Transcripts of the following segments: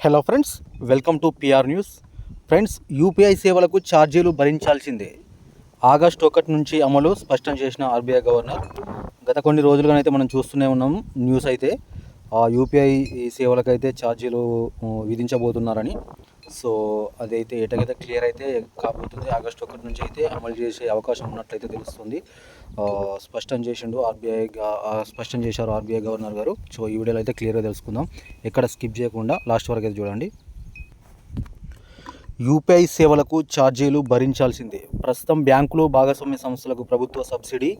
Hello friends welcome to P R news friends UPI సేవలకు ఛార్జీలు భరించాల్సిందే. August ఒకటి నుంచి అమలు స్పష్టం చేసిన ఆర్బీఐ గవర్నర్. గత కొన్ని రోజులుగానైతే మనం చూస్తూనే ఉన్నాం న్యూస్ అయితే ఆ యూపీఐ సేవలకైతే ఛార్జీలు విధించబోతున్నారని. సో అదైతే ఎటకైతే క్లియర్ అయితే కాబోతుంది. ఆగస్టు ఒకటి నుంచి అయితే అమలు చేసే అవకాశం ఉన్నట్లయితే తెలుస్తుంది. స్పష్టం చేసిండు ఆర్బీఐ స్పష్టం చేశారు ఆర్బీఐ గవర్నర్ గారు. సో ఈ వీడియోలో అయితే క్లియర్గా తెలుసుకుందాం. ఎక్కడ స్కిప్ చేయకుండా లాస్ట్ వరకు అయితే చూడండి. యూపీఐ సేవలకు ఛార్జీలు భరించాల్సిందే. ప్రస్తుతం బ్యాంకులు భాగస్వామ్య సంస్థలకు ప్రభుత్వ సబ్సిడీ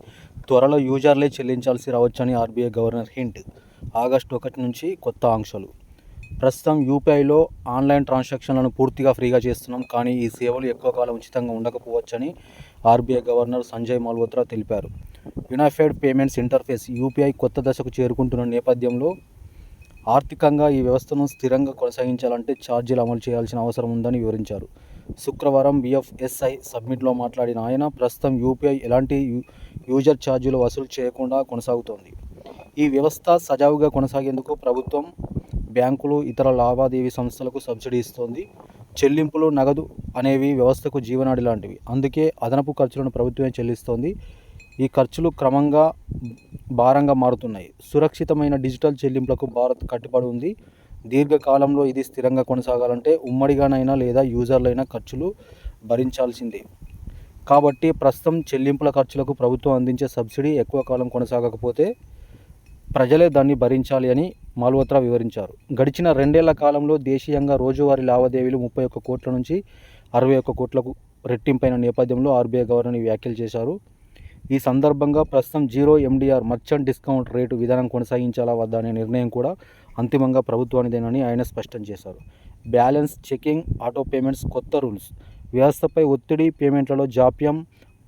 త్వరలో యూజర్లే చెల్లించాల్సి రావచ్చని ఆర్బీఐ గవర్నర్ హింట్. ఆగస్టు ఒకటి నుంచి కొత్త ఆంక్షలు. ప్రస్తుతం యూపీఐలో ఆన్లైన్ ట్రాన్సాక్షన్లను పూర్తిగా ఫ్రీగా చేస్తున్నాం. కానీ ఈ సేవలు ఎక్కువ కాలం ఉచితంగా ఉండకపోవచ్చని ఆర్బీఐ గవర్నర్ సంజయ్ మల్హోత్రా తెలిపారు. యునైఫైడ్ పేమెంట్స్ ఇంటర్ఫేస్ యూపీఐ కొత్త దశకు చేరుకుంటున్న నేపథ్యంలో ఆర్థికంగా ఈ వ్యవస్థను స్థిరంగా కొనసాగించాలంటే ఛార్జీలు అమలు చేయాల్సిన అవసరం ఉందని వివరించారు. శుక్రవారం బిఎఫ్ఎస్ఐ సబ్మిట్లో మాట్లాడిన ఆయన ప్రస్తుతం యూపీఐ ఎలాంటి యూజర్ ఛార్జీలు వసూలు చేయకుండా కొనసాగుతోంది. ఈ వ్యవస్థ సజావుగా కొనసాగేందుకు ప్రభుత్వం బ్యాంకులు ఇతర లావాదేవీ సంస్థలకు సబ్సిడీ ఇస్తోంది. చెల్లింపులు నగదు అనేవి వ్యవస్థకు జీవనాడి లాంటివి. అందుకే అదనపు ఖర్చులను ప్రభుత్వమే చెల్లిస్తోంది. ఈ ఖర్చులు క్రమంగా భారంగా మారుతున్నాయి. సురక్షితమైన డిజిటల్ చెల్లింపులకు భారత్ కట్టుబడి ఉంది. దీర్ఘకాలంలో ఇది స్థిరంగా కొనసాగాలంటే ఉమ్మడిగానైనా లేదా యూజర్లైనా ఖర్చులు భరించాల్సిందే. కాబట్టి ప్రస్తుతం చెల్లింపుల ఖర్చులకు ప్రభుత్వం అందించే సబ్సిడీ ఎక్కువ కాలం కొనసాగకపోతే ప్రజలే దాన్ని భరించాలి అని మాల్హోత్రా వివరించారు. గడిచిన రెండేళ్ళ కాలంలో దేశీయంగా రోజువారీ లావాదేవీలు ముప్పై ఒక్క కోట్ల నుంచి అరవై ఒక్క కోట్లకు రెట్టింపైన నేపథ్యంలో ఆర్బీఐ గవర్నర్ వ్యాఖ్యలు చేశారు. ఈ సందర్భంగా ప్రస్తుతం zero MDR merchant discount rate విధానం కొనసాగించాలా వద్దా అనే నిర్ణయం కూడా అంతిమంగా ప్రభుత్వానిదేనని ఆయన స్పష్టం చేశారు. బ్యాలెన్స్ చెకింగ్ ఆటో పేమెంట్స్ కొత్త రూల్స్. వ్యవస్థపై ఒత్తిడి పేమెంట్లలో జాప్యం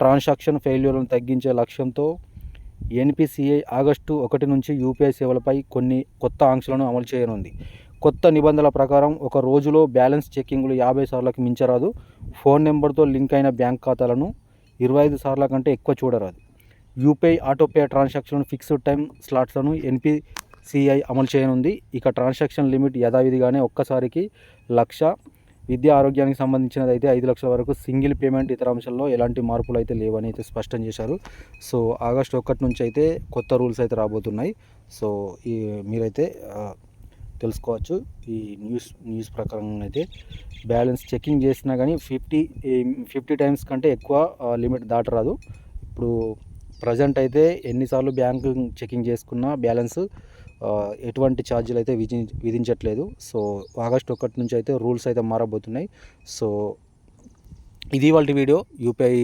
ట్రాన్సాక్షన్ ఫెయిల్యూర్లను తగ్గించే లక్ష్యంతో ఎన్పిసిఐ ఆగస్టు ఒకటి నుంచి యూపీఐ సేవలపై కొన్ని కొత్త ఆంక్షలను అమలు చేయనుంది. కొత్త నిబంధనల ప్రకారం ఒక రోజులో బ్యాలెన్స్ చెకింగ్లు యాభై సార్లకు మించరాదు. ఫోన్ నెంబర్తో లింక్ అయిన బ్యాంక్ ఖాతాలను ఇరవై ఐదు సార్ల కంటే ఎక్కువ చూడరాదు. UPI autopay transaction fixed time స్లాట్స్లను NPCI అమలు చేయనుంది. ఇక ట్రాన్సాక్షన్ లిమిట్ యథావిధిగానే ఒక్కసారికి లక్ష విద్యా ఆరోగ్యానికి సంబంధించినది అయితే ఐదు లక్షల వరకు సింగిల్ పేమెంట్ ఇతర అంశాల్లో ఎలాంటి మార్పులు అయితే లేవని అయితే స్పష్టం చేశారు. సో ఆగస్టు ఒకటి నుంచి అయితే కొత్త రూల్స్ అయితే రాబోతున్నాయి. సో ఈ మీరైతే తెలుసుకోవచ్చు. ఈ న్యూస్ న్యూస్ ప్రకారం అయితే బ్యాలెన్స్ చెకింగ్ చేసినా కానీ ఫిఫ్టీ ఫిఫ్టీ టైమ్స్ కంటే ఎక్కువ లిమిట్ దాటరాదు. ఇప్పుడు ప్రజెంట్ అయితే ఎన్నిసార్లు బ్యాంక్ చెకింగ్ చేసుకున్నా బ్యాలెన్స్ ఎటువంటి ఛార్జీలు అయితే విధి విధించట్లేదు. సో ఆగస్ట్ ఒకటి నుంచి అయితే రూల్స్ అయితే మారబోతున్నాయి. సో ఇది వాళ్ళ వీడియో. యూపీఐ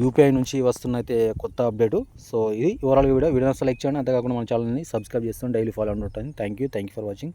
యూపీఐ నుంచి వస్తున్న అయితే కొత్త అప్డేటు. సో ఇది ఓవరాల్ వీడియో. వీడియో లైక్ చేయండి. అంతేకాకుండా మన ఛానల్ని సబ్స్క్రైబ్ చేస్తాం డైలీ ఫాలో ఉంటుంది thank you. Thank you for watching.